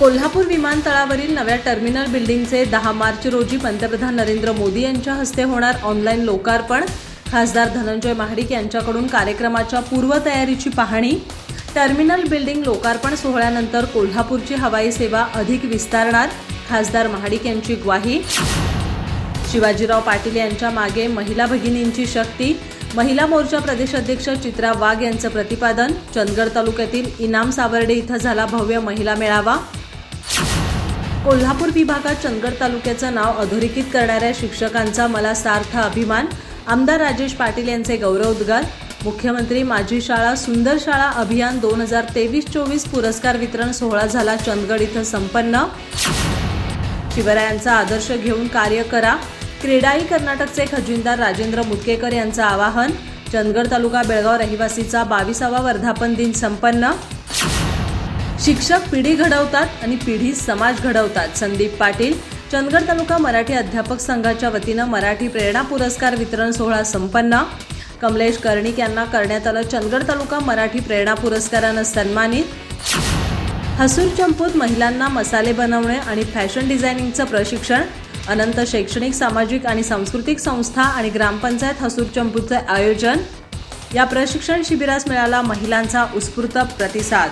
कोल्हापूर विमानतळावरील नव्या टर्मिनल बिल्डिंगचे दहा मार्च रोजी पंतप्रधान नरेंद्र मोदी यांच्या हस्ते होणार ऑनलाईन लोकार्पण. खासदार धनंजय महाडिक यांच्याकडून कार्यक्रमाच्या पूर्वतयारीची पाहणी. टर्मिनल बिल्डिंग लोकार्पण सोहळ्यानंतर कोल्हापूरची हवाई सेवा अधिक विस्तारणार खासदार महाडिक यांची ग्वाही. शिवाजीराव पाटील यांच्या मागे महिला भगिनींची शक्ती. महिला मोर्चा प्रदेशाध्यक्ष चित्रा वाघ यांचं प्रतिपादन. चंदगड तालुक्यातील इनाम सावर्डे इथं झाला भव्य महिला मेळावा. कोल्हापूर विभागात चंदगड तालुक्याचं नाव अधोरेखित करणाऱ्या शिक्षकांचा मला सार्थ अभिमान. आमदार राजेश पाटील यांचे गौरवोद्गार मुख्यमंत्री माझी शाळा सुंदर शाळा अभियान दोन हजार तेवीस चोवीस पुरस्कार वितरण सोहळा झाला चंदगड इथं संपन्न. शिवरायांचा आदर्श घेऊन कार्य करा. क्रीडाई कर्नाटकचे खजिनदार राजेंद्र मुटकेकर यांचं आवाहन. चंदगड तालुका बेळगाव रहिवासीचा बावीसावा वर्धापन दिन संपन्न. शिक्षक पिढी घडवतात आणि पिढी समाज घडवतात. संदीप पाटील चंदगड तालुका मराठी अध्यापक संघाच्या वतीनं मराठी प्रेरणा पुरस्कार वितरण सोहळा संपन्न. कमलेश कर्णिक यांना करण्यात आलं चंदगड तालुका मराठी प्रेरणा पुरस्कारानं सन्मानित. हसूर चंपूत महिलांना मसाले बनवणे आणि फॅशन डिझायनिंगचं प्रशिक्षण. अनंत शैक्षणिक सामाजिक आणि सांस्कृतिक संस्था आणि ग्रामपंचायत हसूर चंपूतचं आयोजन. या प्रशिक्षण शिबिरास मिळाला महिलांचा उत्स्फूर्त प्रतिसाद.